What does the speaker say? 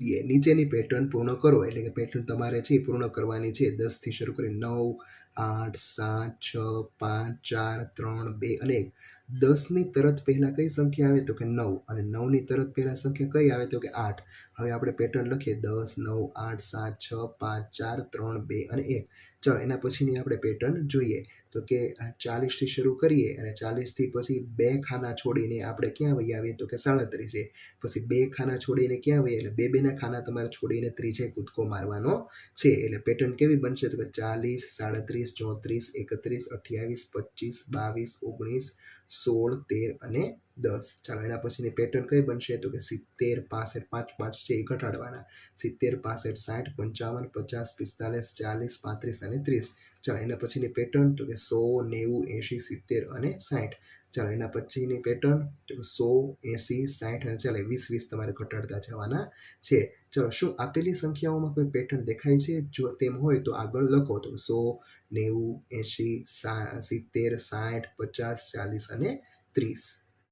એ નીચેની પેટર્ન પૂર્ણ કરો. એટલે કે પેટર્ન તમારે છે પૂર્ણ કરવાની છે. દસથી શરૂ કરી નવ આઠ, સાત, છ, પાંચ, ચાર, ત્રણ, બે અને એક. દસની તરત પહેલાં કઈ સંખ્યા આવે તો કે નવ અને નવની તરત પહેલાં સંખ્યા કઈ આવે તો કે આઠ. હવે આપણે પેટર્ન લખીએ. દસ, નવ, આઠ, સાત, છ, પાંચ, ચાર, ત્રણ, બે અને એક. ચાલો, એના પછીની આપણે પેટર્ન જોઈએ. તો કે ચાલીસથી શરૂ કરીએ અને ચાલીસથી પછી બે ખાના છોડીને આપણે ક્યાં વહી આવીએ તો કે સાડત્રીસે પછી બે ખાના છોડીને ક્યાં વહી એટલે બે બેના ખાના તમારે છોડીને ત્રીજે કૂદકો મારવાનો છે. એટલે પેટર્ન કેવી બનશે તો કે ચાલીસ, સાડત્રીસ ચોત્રીસ એકત્રીસ અઠ્યાવીસ પચીસ બાવીસ ઓગણીસ સોળ તેર અને દસ. ચાલો એના પછીની પેટર્ન કઈ બનશે? તો કે સિત્તેર, પાસઠ પાંચ પાંચ છે એ ઘટાડવાના. સિત્તેર, પાસઠ, સાઠ, પંચાવન, પચાસ, પિસ્તાલીસ, ચાલીસ, પાંત્રીસ અને ત્રીસ. ચાલો એના પછીની પેટર્ન તો કે સો, નેવું, એંશી, સિત્તેર અને સાઠ. ચાલો એના પછીની પેટર્ન તો સો એંસી સાઠ અને ચાલો વીસ વીસ તમારે ઘટાડતા જવાના છે. ચલો, શું આપેલી સંખ્યાઓમાં કોઈ પેટર્ન દેખાય છે? જો તેમ હોય તો આગળ લખો. તો સો, નેવું, એંશી, સા, સિત્તેર, સાઠ, પચાસ, ચાલીસ અને ત્રીસ.